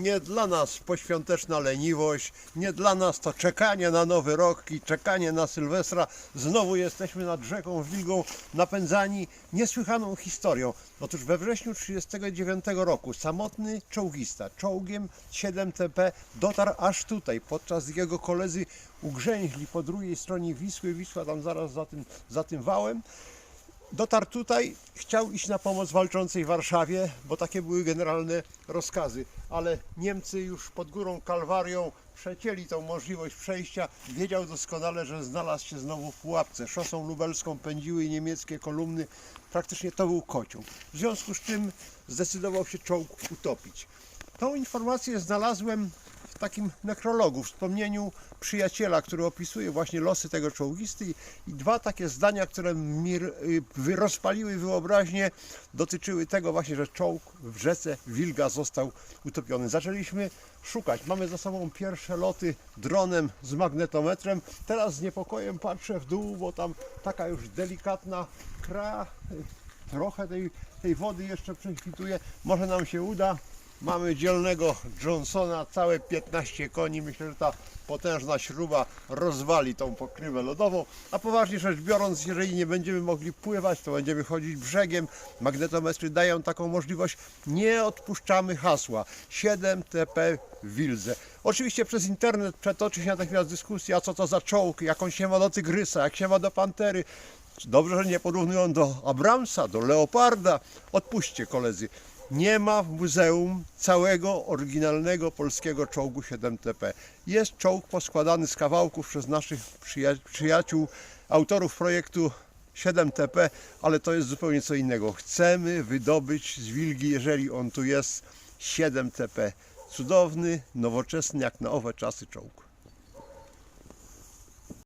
Nie dla nas poświąteczna leniwość, nie dla nas to czekanie na nowy rok i czekanie na Sylwestra. Znowu jesteśmy nad rzeką Wilgą napędzani niesłychaną historią. Otóż we wrześniu 1939 roku samotny czołgista czołgiem 7TP dotarł aż tutaj, podczas jego koledzy ugrzęźli po drugiej stronie Wisły, Wisła tam zaraz za tym, za tym wałem. Dotarł tutaj, chciał iść na pomoc walczącej Warszawie, bo takie były generalne rozkazy, ale Niemcy już pod górą Kalwarią przecięli tą możliwość przejścia. Wiedział doskonale, że znalazł się znowu w pułapce. Szosą lubelską pędziły niemieckie kolumny. Praktycznie to był kocioł. W związku z czym zdecydował się czołg utopić. Tą informację znalazłem takim nekrologu, wspomnieniu przyjaciela, który opisuje właśnie losy tego czołgisty i dwa takie zdania, które mi y, rozpaliły wyobraźnię, dotyczyły tego właśnie, że czołg w rzece Wilga został utopiony. Zaczęliśmy szukać. Mamy za sobą pierwsze loty dronem z magnetometrem. Teraz z niepokojem patrzę w dół, bo tam taka już delikatna kra, y, trochę tej, tej wody jeszcze prześwituje. Może nam się uda. Mamy dzielnego Johnsona, całe 15 koni. Myślę, że ta potężna śruba rozwali tą pokrywę lodową. A poważnie rzecz biorąc, jeżeli nie będziemy mogli pływać, to będziemy chodzić brzegiem. Magnetometry dają taką możliwość. Nie odpuszczamy hasła 7TP Wilze. Oczywiście przez internet przetoczy się natychmiast dyskusja, co to za czołg, jak on się ma do tygrysa, jak się ma do pantery. Dobrze, że nie porównują do Abramsa, do Leoparda. Odpuśćcie koledzy. Nie ma w muzeum całego oryginalnego polskiego czołgu 7TP. Jest czołg poskładany z kawałków przez naszych przyja- przyjaciół, autorów projektu 7TP, ale to jest zupełnie co innego. Chcemy wydobyć z Wilgi, jeżeli on tu jest, 7TP. Cudowny, nowoczesny, jak na owe czasy czołg.